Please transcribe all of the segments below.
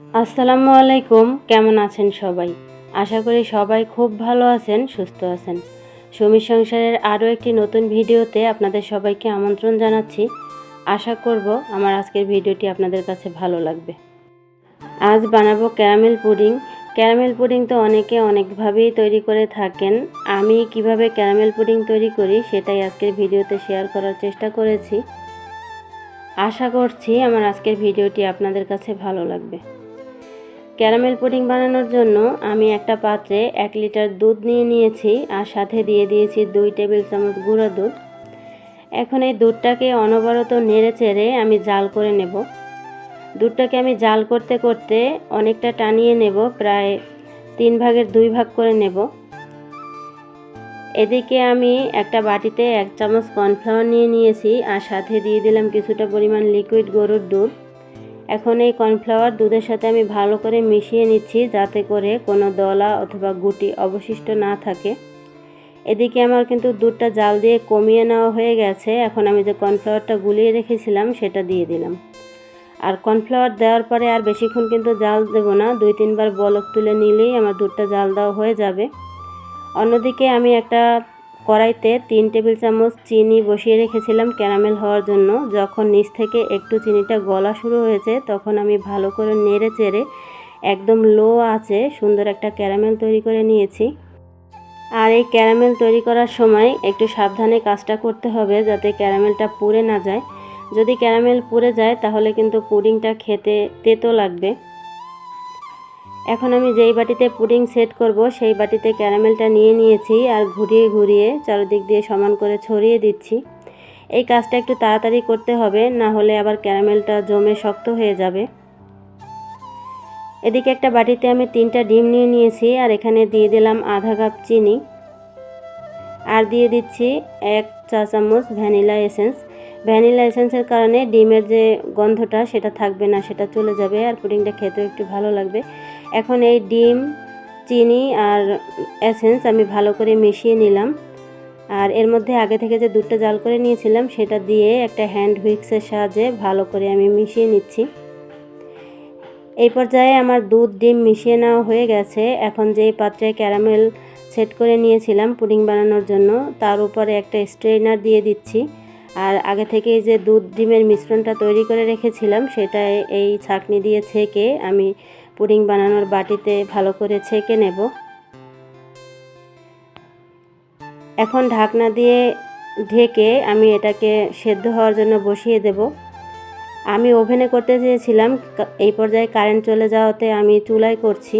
আসসালামু আলাইকুম, কেমন আছেন সবাই? আশা করি সবাই খুব ভালো আছেন, সুস্থ আছেন। সমীর সংসারের আরও একটি নতুন ভিডিওতে আপনাদের সবাইকে আমন্ত্রণ জানাচ্ছি। আশা করব আমার আজকের ভিডিওটি আপনাদের কাছে ভালো লাগবে। আজ বানাবো ক্যারামেল পুডিং। ক্যারামেল পুডিং তো অনেকে অনেকভাবেই তৈরি করে থাকেন। আমি কীভাবে ক্যারামেল পুডিং তৈরি করি সেটাই আজকের ভিডিওতে শেয়ার করার চেষ্টা করেছি। আশা করছি আমার আজকের ভিডিওটি আপনাদের কাছে ভালো লাগবে। ক্যারামেল পুডিং বানানোর জন্য আমি একটা পাত্রে এক লিটার দুধ নিয়ে নিয়েছি আর সাথে দিয়ে দিয়েছি দুই টেবিল চামচ গুঁড়ো দুধ। এখন এই দুধটাকে অনবরত নেড়ে চেড়ে আমি জাল করে নেব। দুধটাকে আমি জাল করতে করতে অনেকটা টানিয়ে নেব, প্রায় তিন ভাগের দুই ভাগ করে নেব। এদিকে আমি একটা বাটিতে এক চামচ কর্নফ্লাওয়ার নিয়ে নিয়েছি আর সাথে দিয়ে দিলাম কিছুটা পরিমাণ লিকুইড গরুর দুধ। এখন এই কর্নফ্লাওয়ার দুধের সাথে আমি ভালো করে মিশিয়ে নিচ্ছি যাতে করে কোনো দলা অথবা গুটি অবশিষ্ট না থাকে। এদিকে আমার কিন্তু দুধটা জাল দিয়ে কমিয়ে নেওয়া হয়ে গেছে। এখন আমি যে কর্নফ্লাওয়ারটা গুলিয়ে রেখেছিলাম, সেটা দিয়ে দিলাম। আর কর্নফ্লাওয়ার দেওয়ার পরে আর বেশিক্ষণ কিন্তু জাল দেব না। দুই তিনবার বলক তুলে নিলেই আমার দুধটা জাল দেওয়া হয়ে যাবে। অন্যদিকে আমি একটা কড়াইতে তিন টেবিল চামচ চিনি বসিয়ে রেখেছিলাম ক্যারামেল হওয়ার জন্য। যখন নিচ থেকে একটু চিনিটা গলা শুরু হয়েছে, তখন আমি ভালো করে নেড়ে চেড়ে একদম লো আছে সুন্দর একটা ক্যারামেল তৈরি করে নিয়েছি। আর এই ক্যারামেল তৈরি করার সময় একটু সাবধানে কাজটা করতে হবে যাতে ক্যারামেলটা পুড়ে না যায়। যদি ক্যারামেল পুড়ে যায়, তাহলে কিন্তু পুডিংটা খেতে তেতো লাগবে। এখন আমি যেই বাটিতে পুডিং সেট করব, সেই বাটিতে ক্যারামেলটা নিয়ে নিয়েছি আর ঘুরিয়ে ঘুরিয়ে চারিদিক দিয়ে সমান করে ছড়িয়ে দিচ্ছি। এই কাজটা একটু তাড়াতাড়ি করতে হবে, না হলে আবার ক্যারামেলটা জমে শক্ত হয়ে যাবে। এদিকে একটা বাটিতে আমি তিনটা ডিম নিয়ে নিয়েছি আর এখানে দিয়ে দিলাম আধা কাপ চিনি। আর দিয়ে দিচ্ছি এক চা চামচ ভ্যানিলা এসেন্স। ভ্যানিলা এসেন্সের কারণে ডিমের যে গন্ধটা সেটা থাকবে না, সেটা চলে যাবে আর পুডিংটা খেতেও একটু ভালো লাগবে। এখন এই ডিম, চিনি আর এসেন্স আমি ভালো করে মিশিয়ে নিলাম। আর এর মধ্যে আগে থেকে যে দুধটা জাল করে নিয়েছিলাম, সেটা দিয়ে একটা হ্যান্ড হুইক্সের সাহায্যে ভালো করে আমি মিশিয়ে নিচ্ছি। এই পর্যায়ে আমার দুধ ডিম মিশিয়ে নেওয়া হয়ে গেছে। এখন যেই পাত্রে ক্যারামেল সেট করে নিয়েছিলাম পুডিং বানানোর জন্য, তার উপরে একটা স্ট্রেনার দিয়ে দিচ্ছি। আর আগে থেকে যে দুধ ডিমের মিশ্রণটা তৈরি করে রেখেছিলাম সেটা এই ছাকনি দিয়ে ছেঁকে আমি পুডিং বানানোর বাটিতে ভালো করে ছেঁকে নেব। এখন ঢাকনা দিয়ে ঢেকে আমি এটাকে সেদ্ধ হওয়ার জন্য বসিয়ে দেব। আমি ওভেনে করতে চেয়েছিলাম এই পর্যায়ে কারেন্ট চলে যাওয়াতে আমি চুলায় করছি।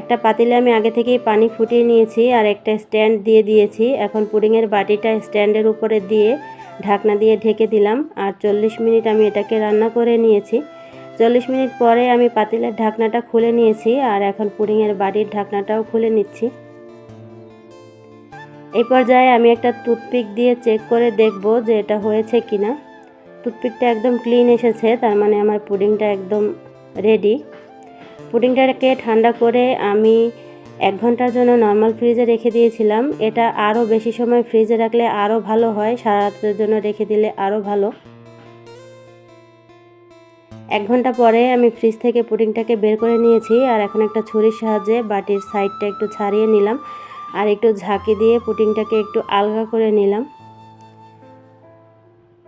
একটা পাতিলে আমি আগে থেকেই পানি ফুটিয়ে নিয়েছি আর একটা স্ট্যান্ড দিয়ে দিয়েছি। এখন পুডিংয়ের বাটিটা স্ট্যান্ডের উপরে দিয়ে ঢাকনা দিয়ে ঢেকে দিলাম। আর চল্লিশ মিনিট আমি এটাকে রান্না করে নিয়েছি। চল্লিশ মিনিট পরে আমি পাতিলের ঢাকনাটা খুলে নিয়েছি আর এখন পুডিংয়ের বাড়ির ঢাকনাটাও খুলে নিচ্ছি। এই পর্যায়ে আমি একটা টুথপিক দিয়ে চেক করে দেখব যে এটা হয়েছে কি না টুথপিকটা একদম ক্লিন এসেছে, তার মানে আমার পুডিংটা একদম রেডি। পুডিংটাকে ঠান্ডা করে আমি এক ঘণ্টার জন্য নর্মাল ফ্রিজে রেখে দিয়েছিলাম। এটা আরও বেশি সময় ফ্রিজে রাখলে আরও ভালো হয়, সারা রাতের জন্য রেখে দিলে আরও ভালো। এক ঘণ্টা পরে আমি ফ্রিজ থেকে পুডিংটাকে বের করে নিয়েছি আর এখন একটা ছুরির সাহায্যে বাটির সাইডটা একটু ছাড়িয়ে নিলাম আর একটু ঝাঁকি দিয়ে পুডিংটাকে একটু আলগা করে নিলাম।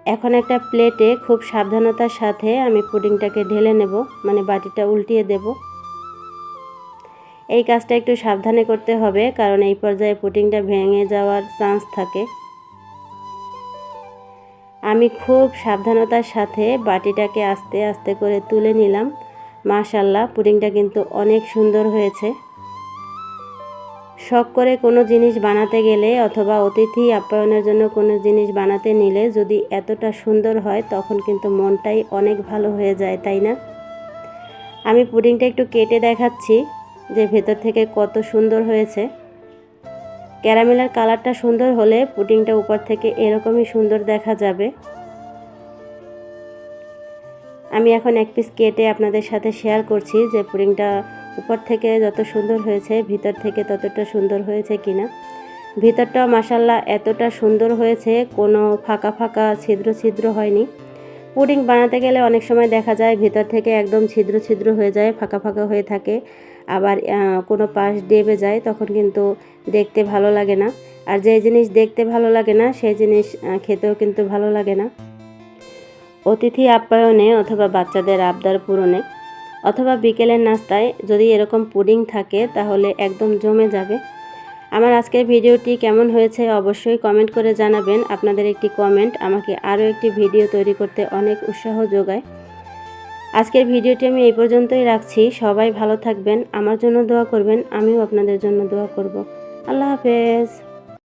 এখন একটা প্লেটে খুব সাবধানতার সাথে আমি পুডিংটাকে ঢেলে নেব মানে বাটিটা উল্টিয়ে দেবো। এই কাজটা একটু সাবধানে করতে হবে, কারণ এই পর্যায়ে পুটিংটা ভেঙে যাওয়ার চান্স থাকে। আমি খুব সাবধানতার সাথে বাটিটাকে আস্তে আস্তে করে তুলে নিলাম। মাশাল্লাহ পুডিংটা কিন্তু অনেক সুন্দর হয়েছে। শখ করে কোনো জিনিস বানাতে গেলে অথবা অতিথি আপ্যায়নের জন্য কোনো জিনিস বানাতে নিলে যদি এতটা সুন্দর হয়, তখন কিন্তু মনটাই অনেক ভালো হয়ে যায়, তাই না? আমি পুডিংটা একটু কেটে দেখাচ্ছি যে ভেতর থেকে কত সুন্দর হয়েছে। ক্যারামেলের কালারটা সুন্দর হলে পুডিংটা উপর থেকে এরকমই সুন্দর দেখা যাবে। আমি এখন এক পিস কেটে আপনাদের সাথে শেয়ার করছি যে পুডিংটা উপর থেকে যত সুন্দর হয়েছে, ভিতর থেকে ততটা সুন্দর হয়েছে কিনা। ভিতরটাও মাসাল্লাহ এতটা সুন্দর হয়েছে, কোনো ফাঁকা ফাঁকা ছিদ্র ছিদ্র হয়নি। পুডিং বানাতে গেলে অনেক সময় দেখা যায় ভিতর থেকে একদম ছিদ্র ছিদ্র হয়ে যায়, ফাঁকা ফাঁকা হয়ে থাকে। আবার কোনো পাশ ডেবে যায়, তখন কিন্তু দেখতে ভালো লাগে না। আর যে জিনিস দেখতে ভালো লাগে না সেই জিনিস খেতেও কিন্তু ভালো লাগে না। অতিথি আপ্যায়নে অথবা বাচ্চাদের আবদার পূরণে অথবা বিকেলের নাস্তায় যদি এরকম পুডিং থাকে, তাহলে একদম জমে যাবে। আমার আজকের ভিডিওটি কেমন হয়েছে অবশ্যই কমেন্ট করে জানাবেন। আপনাদের একটি কমেন্ট আমাকে আরও একটি ভিডিও তৈরি করতে অনেক উৎসাহ যোগায়। আজকের ভিডিওটি আমি এই পর্যন্তই রাখছি। সবাই ভালো থাকবেন, আমার জন্য দোয়া করবেন, আমিও আপনাদের জন্য দোয়া করব। আল্লাহ হাফেজ।